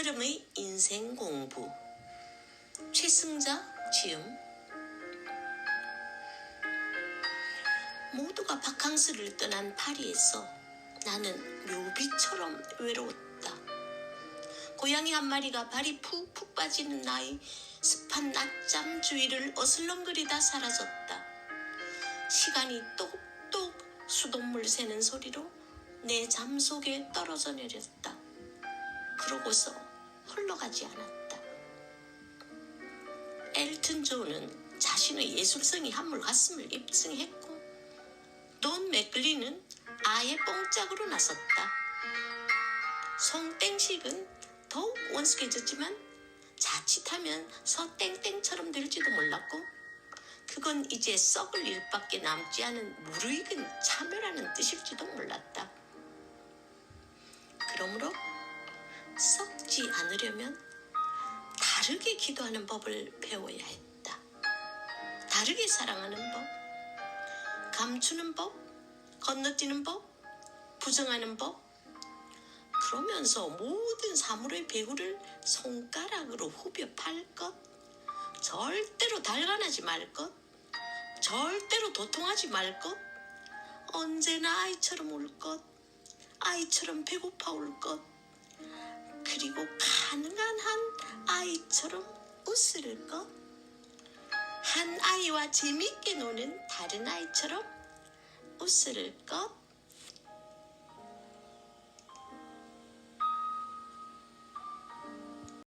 최승자의 인생 공부 최승자 지음 모두가 바캉스를 떠난 파리에서 나는 묘비처럼 외로웠다. 고양이 한 마리가 발이 푹푹 빠지는 나이 습한 낮잠 주위를 어슬렁거리다 사라졌다. 시간이 똑똑 수돗물 새는 소리로 내 잠 속에 떨어져 내렸다. 그러고서 흘러가지 않았다. 엘튼 존은 자신의 예술성이 한물 갔음을 입증했고 돈 맥글리는 아예 뽕짝으로 나섰다. 송땡식은 더욱 원숙해졌지만 자칫하면 서땡땡처럼 될지도 몰랐고 그건 이제 썩을 일밖에 남지 않은 무르익은 참여라는 뜻일지도 몰랐다. 그러므로 썩 지 않으려면 다르게 기도하는 법을 배워야 했다. 다르게 사랑하는 법, 감추는 법, 건너뛰는 법, 부정하는 법, 그러면서 모든 사물의 배후를 손가락으로 후벼 팔 것, 절대로 달관하지 말 것, 절대로 도통하지 말 것, 언제나 아이처럼 울 것, 아이처럼 배고파 울 것, 그리고 가능한 한 아이처럼 웃을 것, 한 아이와 재미있게 노는 다른 아이처럼 웃을 것,